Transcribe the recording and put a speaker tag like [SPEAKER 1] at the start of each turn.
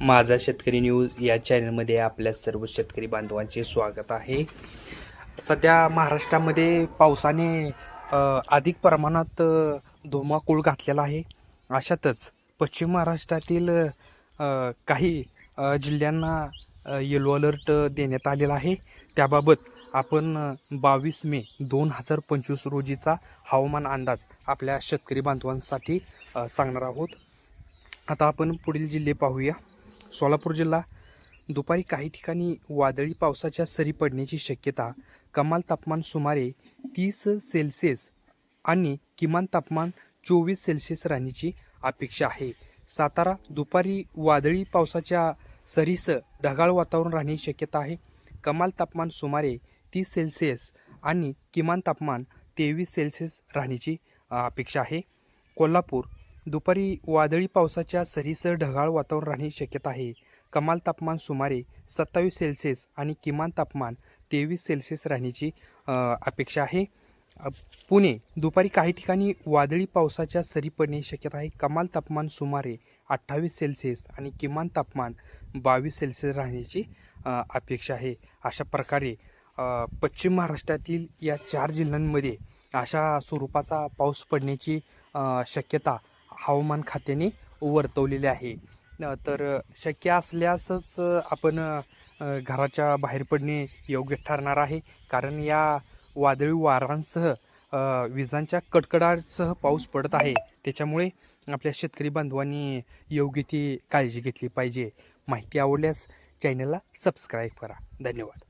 [SPEAKER 1] माझा शेतकरी न्यूज या चॅनलमध्ये आपल्या सर्व शेतकरी बांधवांचे स्वागत आहे. सध्या महाराष्ट्रामध्ये पावसाने अधिक प्रमाणात धुमाकूळ घातलेला आहे. अशातच पश्चिम महाराष्ट्रातील काही जिल्ह्यांना येलो अलर्ट देण्यात आलेला आहे. त्याबाबत आपण बावीस मे दोन हजार पंचवीस रोजीचा हवामान अंदाज आपल्या शेतकरी बांधवांसाठी सांगणार आहोत. आता आपण पुढील जिल्हे पाहूया. सोलापूर जिल्हा. दुपारी काही ठिकाणी वादळी पावसाच्या सरी पडण्याची शक्यता कमाल तापमान सुमारे तीस सेल्सिअस आणि किमान तापमान चोवीस सेल्सिअस राहण्याची अपेक्षा आहे. सातारा दुपारी वादळी पावसाच्या सरीसह ढगाळ वातावरण राहण्याची शक्यता आहे. कमाल तापमान सुमारे तीस सेल्सिअस आणि किमान तापमान तेवीस सेल्सिअस राहण्याची अपेक्षा आहे. कोल्हापूर दुपारी वादळी पावसाच्या सरीसर ढगाळ वातावरण राहण्याची शक्यता आहे. कमाल तापमान सुमारे सत्तावीस सेल्सिअस आणि किमान तापमान तेवीस सेल्सिअस राहण्याची अपेक्षा आहे. पुणे दुपारी काही ठिकाणी वादळी पावसाच्या सरी पडण्याची शक्यता आहे. कमाल तापमान सुमारे अठ्ठावीस सेल्सिअस आणि किमान तापमान बावीस सेल्सिअस राहण्याची अपेक्षा आहे. अशा प्रकारे पश्चिम महाराष्ट्रातील या चार जिल्ह्यांमध्ये अशा स्वरूपाचा पाऊस पडण्याची शक्यता हवामान खात्याने वर्तवलेले आहे. तर शक्य असल्यासच आपण घराच्या बाहेर पडणे योग्य ठरणार आहे. कारण या वादळी वारांसह विजांच्या कडकडाटसह पाऊस पडत आहे. त्याच्यामुळे आपल्या शेतकरी बांधवांनी योग्य ती काळजी घेतली पाहिजे. माहिती आवडल्यास चॅनलला सबस्क्राईब करा. धन्यवाद.